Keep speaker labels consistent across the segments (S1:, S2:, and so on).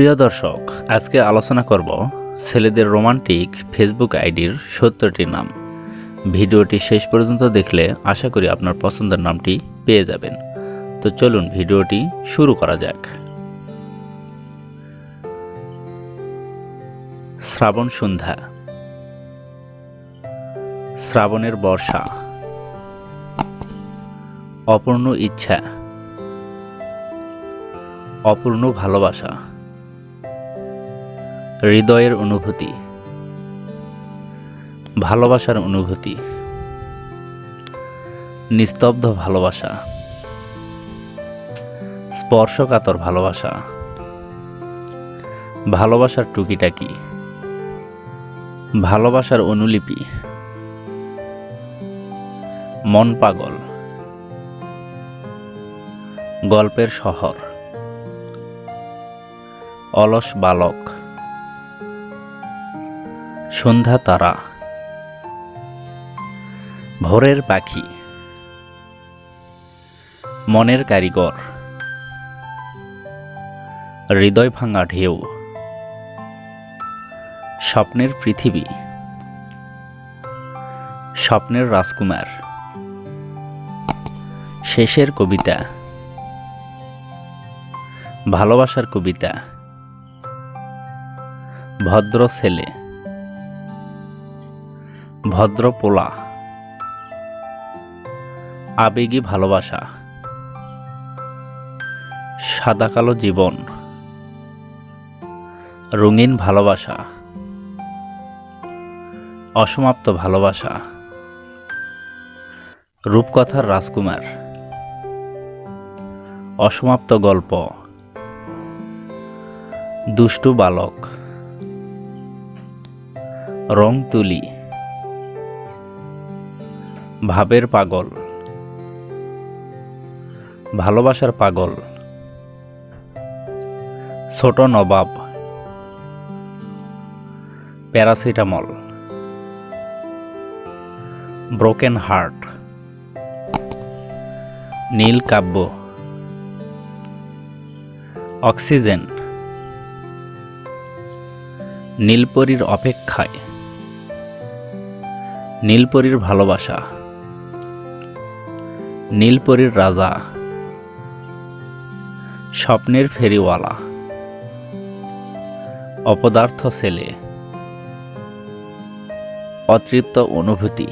S1: প্রিয় দর্শক, আজকে আলোচনা করব ছেলেদের রোমান্টিক ফেসবুক আইডির সত্তরটি নাম। ভিডিওটি শেষ পর্যন্ত দেখলে আশা করি আপনার পছন্দের নামটি পেয়ে যাবেন। তো চলুন ভিডিওটি শুরু করা যাক। শ্রাবণ সন্ধ্যা। শ্রাবণের বর্ষা। অপূর্ণ ইচ্ছা। অপূর্ণ ভালোবাসা। হৃদয়ের অনুভূতি, ভালোবাসার অনুভূতি, নিস্তব্ধ ভালোবাসা, স্পর্শকাতর ভালোবাসা, ভালোবাসার টুকিটাকি ভালোবাসার অনুলিপি, মন পাগল, গল্পের শহর, অলস বালক। সন্ধ্যা তারা। ভোরের পাখি। মনের কারিগর। হৃদয় ভাঙা ঢেউ। স্বপ্নের পৃথিবী। স্বপ্নের রাজকুমার। শেষের কবিতা। ভালোবাসার কবিতা। ভদ্র ছেলে। ভদ্র পোলা আবেগী ভালোবাসা। সাদা কালো জীবন। রঙিন ভালোবাসা। অসমাপ্ত ভালোবাসা। রূপকথার রাজকুমার। অসমাপ্ত গল্প। দুষ্টু বালক। রং তুলি। ভাবের পাগল। ভালোবাসার পাগল। ছোট নবাব। প্যারাসিটামল। Broken heart. নীল কাব্য। অক্সিজেন। নীলপরীর অপেক্ষায়। নীলপরীর ভালোবাসা। নীলপরীর রাজা। স্বপ্নের ফেরিওয়ালা। অপদার্থ ছেলে। অতৃপ্ত অনুভূতি।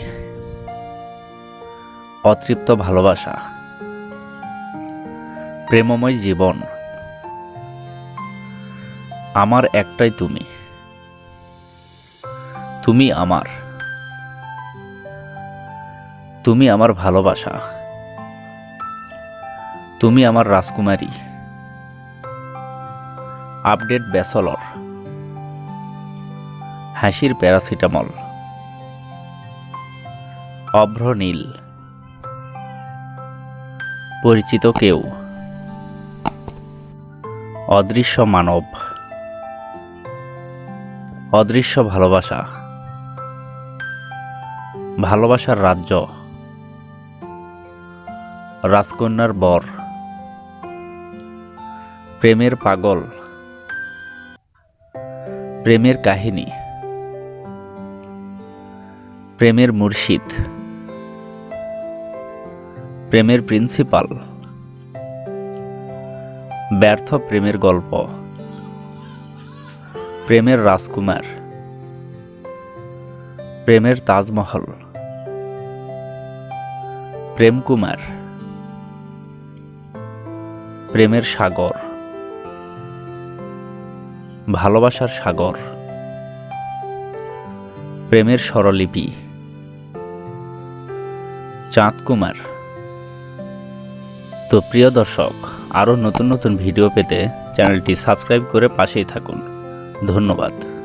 S1: অতৃপ্ত ভালোবাসা। প্রেমময় জীবন। আমার একটাই তুমি। তুমি আমার। তুমি আমার ভালোবাসা। তুমি আমার রাজকুমারী। আপডেট ব্যাসলর হাসির প্যারাসিটামল। অভ্র নীল। পরিচিত কেউ। অদৃশ্য মানব। অদৃশ্য ভালোবাসা। ভালোবাসার রাজ্য। রাজকন্যার বর। প্রেমের পাগল। প্রেমের কাহিনী। প্রেমের মুর্শিদ। প্রেমের প্রিন্সিপাল। ব্যর্থ প্রেমের গল্প। প্রেমের রাজকুমার। প্রেমের তাজমহল। প্রেমকুমার। প্রেমের সাগর। ভালোবাসার সাগর। প্রেমের স্বরলিপি। চাঁদ কুমার। তো প্রিয় দর্শক, আরও নতুন নতুন ভিডিও পেতে চ্যানেলটি সাবস্ক্রাইব করে পাশেই থাকুন। ধন্যবাদ।